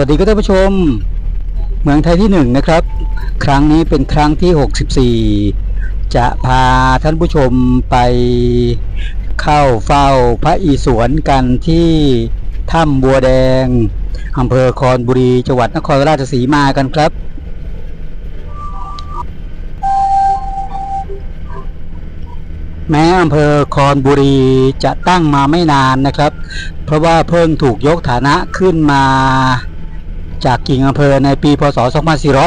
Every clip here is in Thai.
วัสดีครับท่านผู้ชม เมืองไทยที่หนึ่งนะครับ ครั้งนี้เป็นครั้งที่ 64 จะพาท่านผู้ชมไปเข้าเฝ้าพระอิศวรกันที่ถ้ำบัวแดงอำเภอคอนบุรีจังหวัดนครราชสีมากันครับแม้อำเภอคอนบุรีจะตั้งมาไม่นานนะครับ เพราะว่าเพิ่งถูกยกฐานะขึ้นมา จากกิ่งอำเภอในปีพศ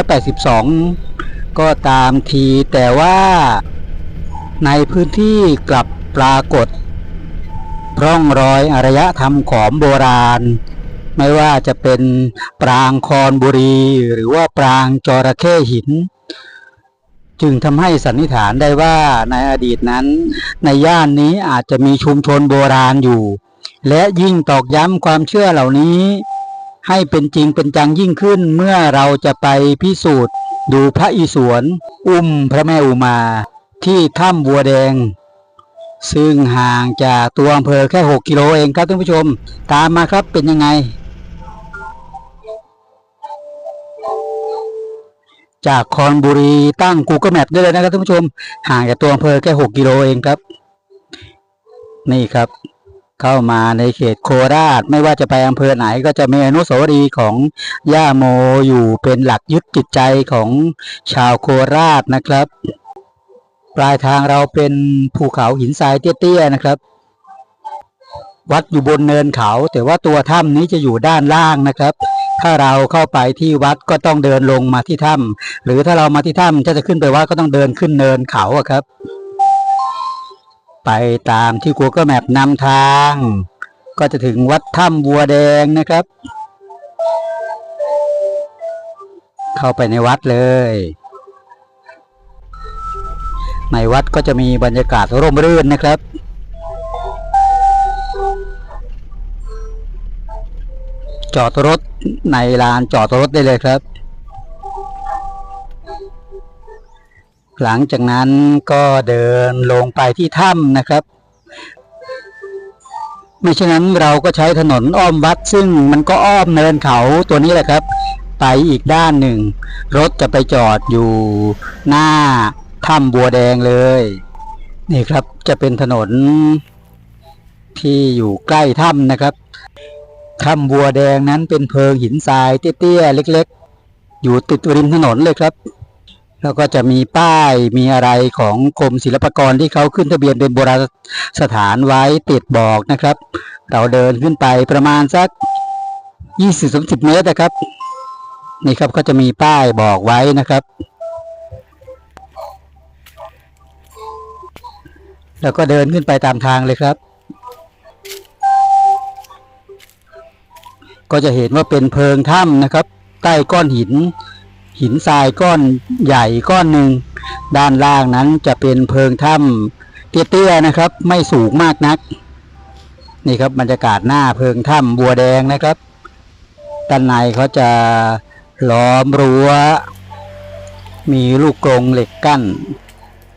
2482 ก็ตามทีแต่ว่าในพื้นที่กลับปรากฏ ร่องรอยอารยธรรมขอมโบราณ ไม่ว่าจะเป็นปรางคอนบุรี หรือว่าปรางจระเข้หิน จึงทำให้สันนิษฐานได้ว่าในอดีตนั้น ในย่านนี้อาจจะมีชุมชนโบราณอยู่ และยิ่งตอกย้ำความเชื่อเหล่านี้ ให้เป็นจริงเป็นจังยิ่งขึ้นเมื่อเราจะไปพิสูจน์ ดูพระอิศวรอุ้มพระแม่อุมา ที่ถ้ำบัวแดง ซึ่งห่างจากตัวอำเภอแค่ 6 กิโลเองครับท่านผู้ชม ตามมาครับเป็นยังไง จากคอนบุรีตั้ง Google Map ได้เลยนะครับท่านผู้ชม ห่างจากตัวอำเภอแค่ 6 กิโลเองครับ นี่ครับ เข้ามาในเขตโคราช ไม่ว่าจะไปอำเภอไหนก็จะมีอนุสาวรีย์ของย่าโมอยู่เป็นหลักยึดจิตใจของชาวโคราชนะครับ ปลายทางเราเป็นภูเขาหินทรายเตี้ยๆนะครับ วัดอยู่บนเนินเขา แต่ว่าตัวถ้ำนี้จะอยู่ด้านล่างนะครับถ้าเราเข้าไปที่วัดก็ต้องเดินลงมาที่ถ้ำหรือถ้าเรามาที่ถ้ำจะจะขึ้นไปวัดก็ต้องเดินขึ้นเนินเขาครับ ไปตามที่ Google Map นำทาง ก็จะถึงวัดถ้ำบัวแดงนะครับ เข้าไปในวัดเลย ในวัดก็จะมีบรรยากาศร่มรื่นนะครับจอดรถในลานจอดรถได้เลยครับ หลังจากนั้นก็เดินลงไปที่ถ้ำนะครับไม่เช่นนั้นเราก็ใช้ถนนอ้อมวัดซึ่งมันก็อ้อมเนินเขาตัวนี้แหละครับ ไปอีกด้านหนึ่ง รถจะไปจอดอยู่หน้าถ้ำบัวแดงเลย นี่ครับจะเป็นถนนที่อยู่ใกล้ถ้ำนะครับถ้ำบัวแดงนั้นเป็นเพิงหินทรายเตี้ยๆเล็ก ๆ อยู่ติดริมถนนเลยครับ แล้วก็จะมีป้ายมีอะไรของกรมศิลปากรที่เขาขึ้นทะเบียนเป็นโบราณสถานไว้ติดบอกนะครับ เราเดินขึ้นไปประมาณสัก 20-30 เมตรนะครับ นี่ครับก็จะมีป้ายบอกไว้นะครับ แล้วก็เดินขึ้นไปตามทางเลยครับ ก็จะเห็นว่าเป็นเพิงถ้ำนะครับ ใต้ก้อนหิน หินทรายก้อนใหญ่ก้อนหนึ่ง ด้านล่างนั้นจะเป็นเพิงถ้ำเตี้ยๆนะครับ ไม่สูงมากนัก นี่ครับบรรยากาศหน้าเพิงถ้ำบัวแดงนะครับด้านในเขาจะล้อมรั้ว มีลูกกรงเหล็กกั้น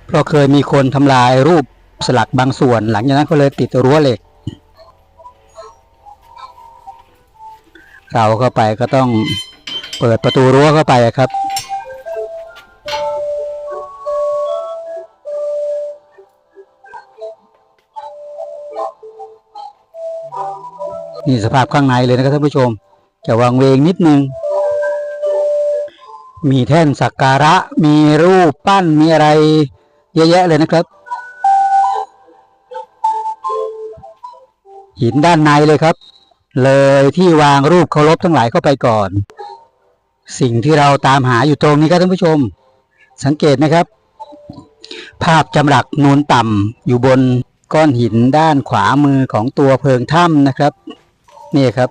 เพราะเคยมีคนทำลายรูปสลักบางส่วน หลังจากนั้นก็เลยติดรั้วเหล็ก เราเข้าไปก็ต้อง เปิดประตูรั้วเข้าไปอะครับ นี่สภาพข้างในเลยนะครับท่านผู้ชม จะวางเวงนิดนึง มีแท่นสักการะ มีรูปปั้น มีอะไรเยอะแยะเลยนะครับหินด้านในเลยครับ เลยที่วางรูปเคารพทั้งหลายเข้าไปก่อน สิ่งที่เราตามหาอยู่ตรงนี้ครับท่านผู้ชม สังเกตนะครับ ภาพจำหลักนูนต่ำอยู่บนก้อนหินด้านขวามือของตัวเพิงถ้ำนะครับ นี่ครับ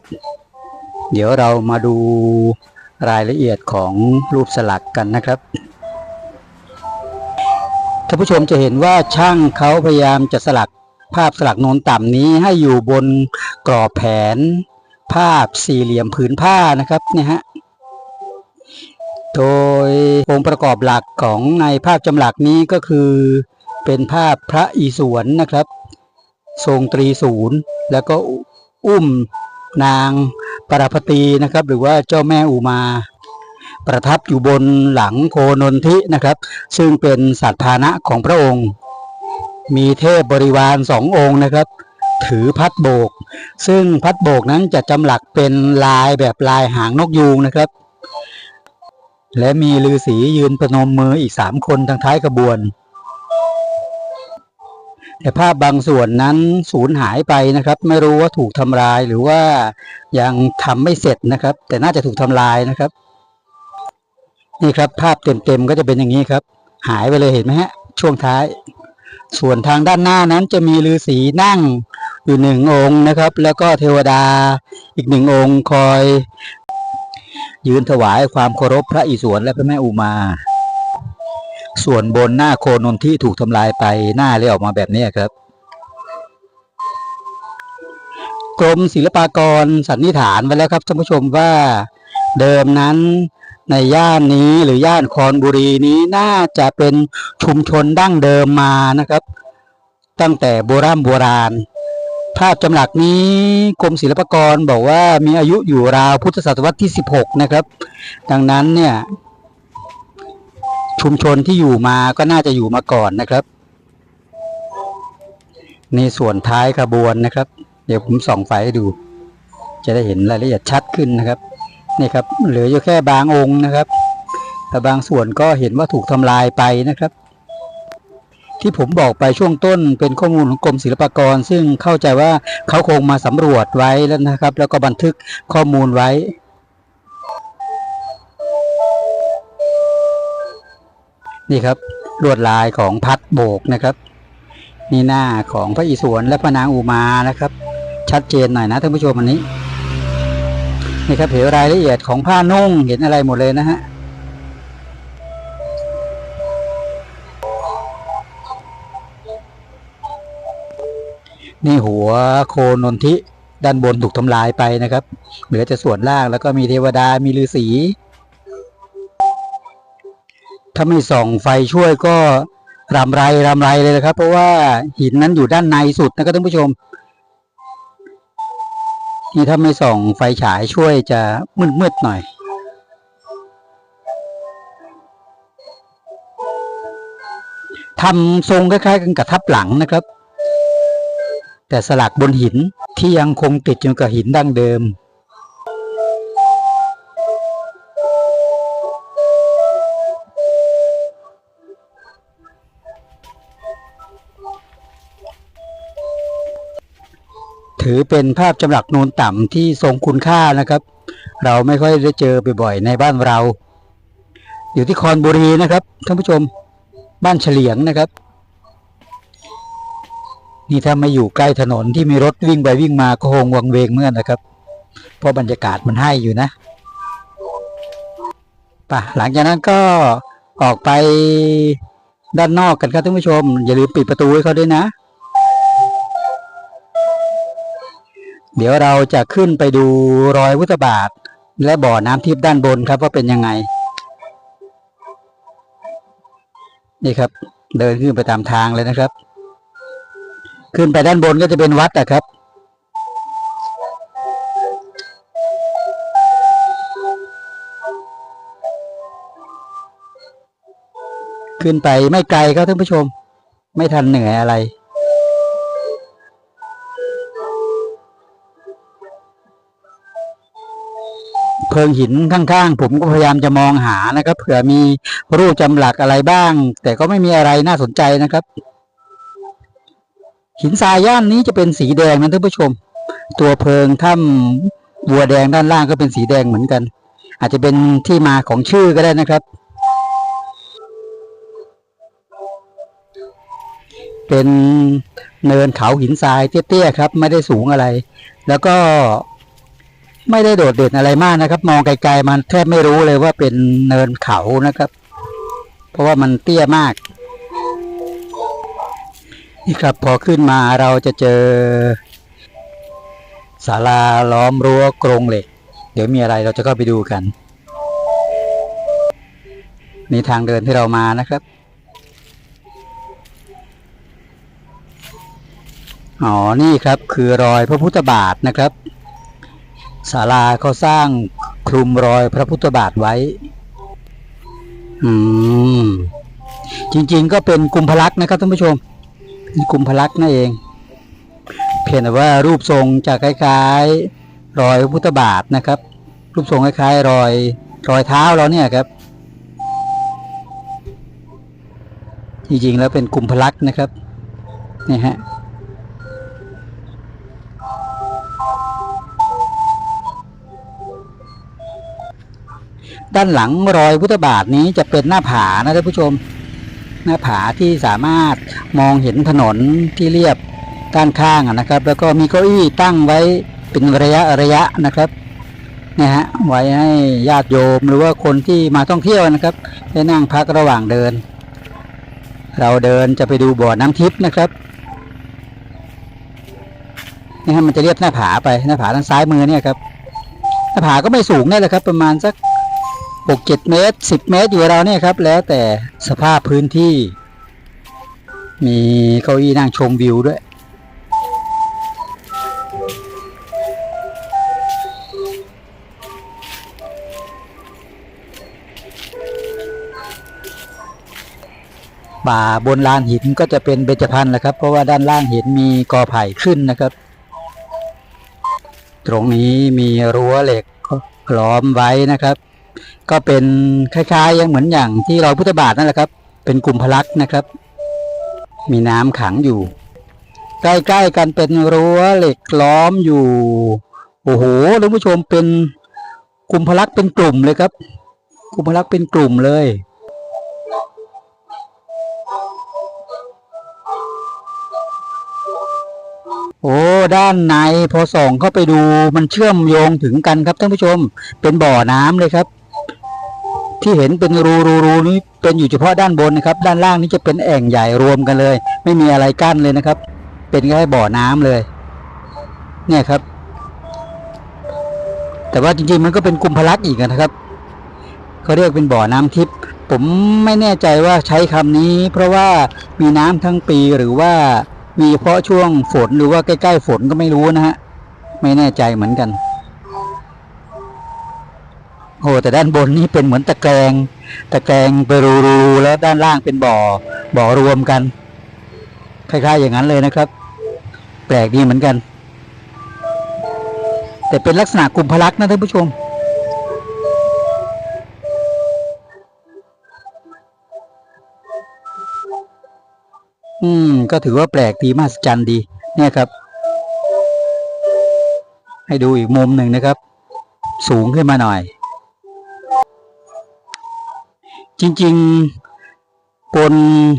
เดี๋ยวเรามาดูรายละเอียดของรูปสลักกันนะครับท่านผู้ชมจะเห็นว่าช่างเขาพยายามจะสลักภาพสลักนูนต่ำนี้ให้อยู่บนกรอบแผน ภาพสี่เหลี่ยมผืนผ้านะครับเนี่ยฮะ โดยองค์ประกอบหลักของในภาพจำหลักนี้ก็คือ เป็นภาพพระอิศวรนะครับ ทรงตรีศูนย์แล้วก็อุ้มนางปรพตีนะครับ หรือว่าเจ้าแม่อุมา ประทับอยู่บนหลังโคนนทินะครับ ซึ่งเป็นสัตว์พานะของพระองค์ มีเทพบริวารสององค์นะครับ ถือพัดโบก ซึ่งพัดโบกนั้นจะจำหลักเป็นลายแบบลายหางนกยูงนะครับ และมีฤาษียืนประนมมืออีกสามคนทางท้ายขบวน แต่ภาพบางส่วนนั้นสูญหายไปนะครับ ไม่รู้ว่าถูกทำลายหรือว่ายังทำไม่เสร็จนะครับ แต่น่าจะถูกทำลายนะครับ นี่ครับภาพเต็มๆก็จะเป็นอย่างนี้ครับ หายไปเลยเห็นไหมฮะ ช่วงท้าย ส่วนทางด้านหน้านั้นจะมีฤาษีนั่งอยู่หนึ่งองค์นะครับ แล้วก็เทวดาอีกหนึ่งองค์คอย ยืนถวายความเคารพพระอิศวรและพระแม่อุมา ส่วนบนหน้าโคนนที่ถูกทำลายไปหน้าเลยออกมาแบบนี้ครับ กรมศิลปากรสันนิษฐานไว้แล้วครับท่านผู้ชมว่าเดิมนั้นในย่านนี้หรือย่านคอนบุรีนี้น่าจะเป็นชุมชนดั้งเดิมมานะครับ ตั้งแต่โบราณโบราณ ภาพจำหลักนี้กรมศิลปากรบอกว่ามีอายุอยู่ราวพุทธศตวรรษที่ 16 นะครับ ดังนั้นเนี่ยชุมชนที่อยู่มาก็น่าจะอยู่มาก่อนนะครับ ในส่วนท้ายขบวนนะครับ เดี๋ยวผมส่องไฟให้ดู จะได้เห็นรายละเอียดชัดขึ้นนะครับนี่ครับเหลืออยู่แค่บางองค์นะครับแต่บางส่วนก็เห็นว่าถูกทำลายไปนะครับ ที่ผมบอกไปช่วงต้นเป็นข้อมูลของกรมศิลปากร ซึ่งเข้าใจว่าเขาคงมาสำรวจไว้แล้วนะครับ แล้วก็บันทึกข้อมูลไว้นี่ครับลวดลายของพัดโบกนะครับ นี่หน้าของพระอิศวรและพระนางอุมานะครับ ชัดเจนหน่อยนะท่านผู้ชมอันนี้นี่ครับเห็นรายละเอียดของผ้านุ่งเห็นอะไรหมดเลยนะฮะ นี่หัวโคนนทิด้านบนถูกทำลายไปนะครับ เหลือแต่ส่วนล่างแล้วก็มีเทวดามีฤาษีถ้าไม่ส่องไฟช่วยก็รำไรรำไรเลยนะครับ เพราะว่าหินนั้นอยู่ด้านในสุดนะครับท่านผู้ชม นี่ถ้าไม่ส่องไฟฉายช่วยจะมืดๆหน่อย ทำทรงคล้ายๆกันกับทับหลังนะครับ แต่สลักบนหินที่ยังคงติดอยู่กับหินดั้งเดิม ถือเป็นภาพจำหลักนูนต่ำที่ทรงคุณค่านะครับ เราไม่ค่อยได้เจอบ่อยๆในบ้านเรา อยู่ที่คอนบุรีนะครับท่านผู้ชมบ้านเฉลียงนะครับ นี่ถ้าไม่อยู่ใกล้ถนนที่มีรถวิ่งไปวิ่งมาก็คงวังเวงเมื่อนนะครับ เพราะบรรยากาศมันให้อยู่นะป่ะหลังจากนั้นก็ออกไปด้านนอกกันครับท่านผู้ชม อย่าลืมปิดประตูให้เขาด้วยนะ เดี๋ยวเราจะขึ้นไปดูรอยวุตบาท และบ่อน้ำทิพย์ด้านบนครับว่าเป็นยังไง นี่ครับ เดินขึ้นไปตามทางเลยนะครับ ขึ้นไปด้านบนก็จะเป็นวัดอะครับ ขึ้นไปไม่ไกลครับท่านผู้ชม ไม่ทันเหนื่อยอะไรเพิงหินข้างๆ ผมก็พยายามจะมองหานะครับ เผื่อมีรูปจำหลักอะไรบ้าง แต่ก็ไม่มีอะไรน่าสนใจนะครับ หินทรายย่านนี้จะเป็นสีแดงนะท่านผู้ชม ตัวเพิงถ้ำบัวแดงด้านล่างก็เป็นสีแดงเหมือนกัน อาจจะเป็นที่มาของชื่อก็ได้นะครับ เป็นเนินเขาหินทรายเตี้ยๆครับ ไม่ได้สูงอะไร แล้วก็ไม่ได้โดดเด่นอะไรมากนะครับ มองไกลๆมันแทบไม่รู้เลยว่าเป็นเนินเขานะครับ เพราะว่ามันเตี้ยมาก นี่ครับพอขึ้นมาเราจะเจอศาลาล้อมรั้วกรงเหล็ก เดี๋ยวมีอะไรเราจะเข้าไปดูกัน นี่ทางเดินที่เรามานะครับ อ๋อ นี่ครับคือรอยพระพุทธบาทนะครับศาลาเขาสร้างคลุมรอยพระพุทธบาทไว้ อืม จริง ๆ ก็เป็นกุมภลักษณ์นะครับท่านผู้ชม กุมภลักษณ์นั่นเอง เพียงแต่ว่ารูปทรงจะคล้ายๆ รอยพุทธบาทนะครับ รูปทรงคล้ายๆ รอยรอยเท้าเราเนี่ยครับ จริงๆแล้วเป็นกุมภลักษณ์นะครับนี่ฮะด้านหลังรอยพุทธบาทนี้จะเป็นหน้าผานะท่านผู้ชม หน้าผาที่สามารถมองเห็นถนนที่เรียบด้านข้างนะครับ แล้วก็มีเก้าอี้ตั้งไว้เป็นระยะระยะนะครับเนี่ยฮะไว้ให้ญาติโยมหรือว่าคนที่มาท่องเที่ยวนะครับได้นั่งพักระหว่างเดิน เราเดินจะไปดูบ่อน้ำทิพย์นะครับนี่ฮะมันจะเรียบหน้าผาไปหน้าผาทางซ้ายมือเนี่ยครับหน้าผาก็ไม่สูงนี่แหละครับ ประมาณสัก หกเจ็ดเมตรสิบเมตรอยู่เราเนี่ยครับ แล้วแต่สภาพพื้นที่ มีเก้าอี้นั่งชมวิวด้วย ป่าบนลานหินก็จะเป็นเบญจพรรณแหละครับ เพราะว่าด้านล่างหินมีกอไผ่ขึ้นนะครับ ตรงนี้มีรั้วเหล็กล้อมไว้นะครับ ก็เป็นคล้ายๆยังเหมือนอย่างที่รอยพุทธบาทนั่นแหละครับ เป็นกลุ่มพลักนะครับ มีน้ำขังอยู่ ใกล้ๆกันเป็นรั้วเหล็กล้อมอยู่โอ้โหท่านผู้ชมเป็นกลุ่มพลักเป็นกลุ่มเลยครับ กลุ่มพลักเป็นกลุ่มเลย โอ้ด้านในพอส่องเข้าไปดูมันเชื่อมโยงถึงกันครับท่านผู้ชม เป็นบ่อน้ำเลยครับ ที่เห็นเป็นรูรูรูนี้เป็นอยู่เฉพาะด้านบนนะครับ ด้านล่างนี้จะเป็นแอ่งใหญ่รวมกันเลย ไม่มีอะไรกั้นเลยนะครับ เป็นแค่บ่อน้ำเลย เนี่ยครับ แต่ว่าจริงๆมันก็เป็นกุมภลักษ์อีกนะครับเขาเรียกเป็นบ่อน้ำทิพย์ผมไม่แน่ใจว่าใช้คำนี้ เพราะว่ามีน้ำทั้งปีหรือว่ามีเฉพาะช่วงฝนหรือว่าใกล้ๆฝนก็ไม่รู้นะฮะไม่แน่ใจเหมือนกัน โอ้แต่ด้านบนนี่เป็นเหมือนตะแกรงตะแกรงไปรูๆแล้วด้านล่างเป็นบ่อ บ่อรวมกัน คล้ายๆอย่างนั้นเลยนะครับ แปลกดีเหมือนกัน แต่เป็นลักษณะกลุ่มพลักนะท่านผู้ชมอืม ก็ถือว่าแปลกดีมหัศจรรย์ดี เนี่ยครับ ให้ดูอีกมุมหนึ่งนะครับ สูงขึ้นมาหน่อย จริงๆบน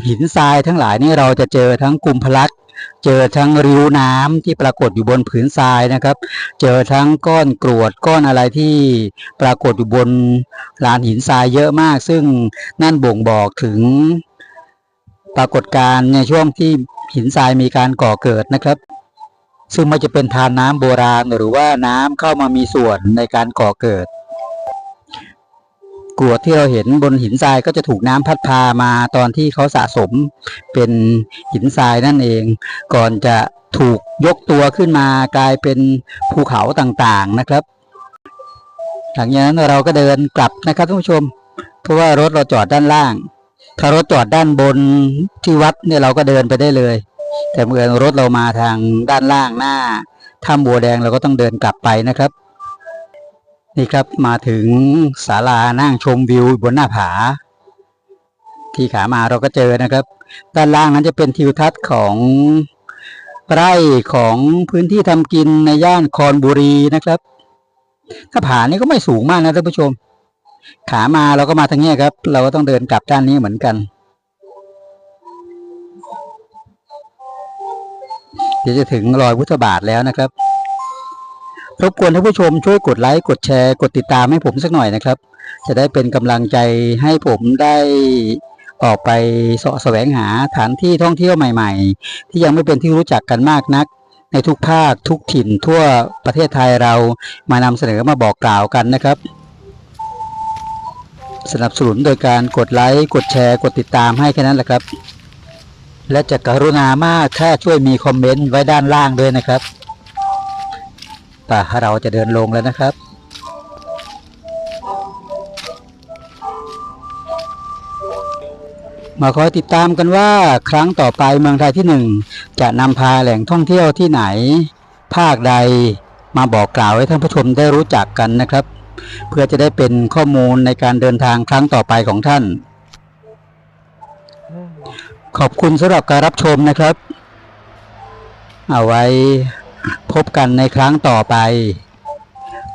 หินทรายทั้งหลายนี่เราจะเจอทั้งกลุ่มพลักษเจอทั้งริ้วน้ำที่ปรากฏอยู่บนผืนทรายนะครับ เจอทั้งก้อนกรวดก้อนอะไรที่ปรากฏอยู่บนลานหินทรายเยอะมาก ซึ่งนั่นบ่งบอกถึง ปรากฏการณ์ในช่วงที่หินทรายมีการก่อเกิดนะครับ ซึ่งไม่จะเป็นทานน้ำโบราณหรือว่าน้ำเข้ามามีส่วนในการก่อเกิด กรวดที่เราเห็นบนหินทรายก็จะถูกน้ำพัดพามาตอนที่เขาสะสมเป็นหินทรายนั่นเอง ก่อนจะถูกยกตัวขึ้นมากลายเป็นภูเขาต่างๆนะครับหลังจากนั้นเราก็เดินกลับนะครับท่านผู้ชม เพราะว่ารถเราจอดด้านล่าง ถ้ารถจอดด้านบนที่วัดเนี่ยเราก็เดินไปได้เลย แต่เมื่อรถเรามาทางด้านล่างหน้าถ้ำบัวแดงเราก็ต้องเดินกลับไปนะครับ นี่ครับมาถึงศาลานั่งชมวิวบนหน้าผา ที่ขามาเราก็เจอนะครับ ด้านล่างนั้นจะเป็นทิวทัศน์ของไร่ของพื้นที่ทำกินในย่านคอนบุรีนะครับ ถ้าผานี้ก็ไม่สูงมากนะท่านผู้ชม ขามาเราก็มาทางนี้ครับ เราก็ต้องเดินกลับด้านนี้เหมือนกัน เดี๋ยวจะถึงรอยพุทธบาทแล้วนะครับ รบกวนท่านผู้ชมช่วยกดไลค์กดแชร์ กดติดตามให้ผมสักหน่อยนะครับ จะได้เป็นกำลังใจให้ผมได้ออกไปเสาะแสวงหาฐานที่ท่องเที่ยวใหม่ๆ ที่ยังไม่เป็นที่รู้จักกันมากนัก ในทุกภาคทุกถิ่นทั่วประเทศไทยเรามานำเสนอมาบอกกล่าวกันนะครับ สนับสนุนโดยการกดไลค์กดแชร์กดติดตามให้แค่นั้นแหละครับ และจะกรุณามากถ้าช่วยมีคอมเมนต์ไว้ด้านล่างด้วยนะครับ ป่ะเราจะเดินลงแล้วนะครับ มาคอยติดตามกันว่าครั้งต่อไปเมืองไทยที่หนึ่งจะนำพาแหล่งท่องเที่ยวที่ไหน ภาคใดมาบอกกล่าวให้ท่านผู้ชมได้รู้จักกันนะครับ เพื่อจะได้เป็นข้อมูลในการเดินทางครั้งต่อไปของท่าน ขอบคุณสำหรับการรับชมนะครับ เอาไว้ พบกันในครั้งต่อไป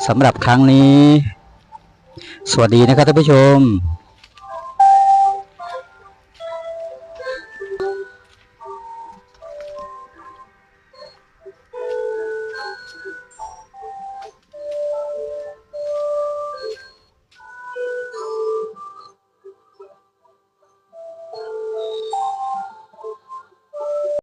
สำหรับครั้งนี้ สวัสดีนะครับท่านผู้ชม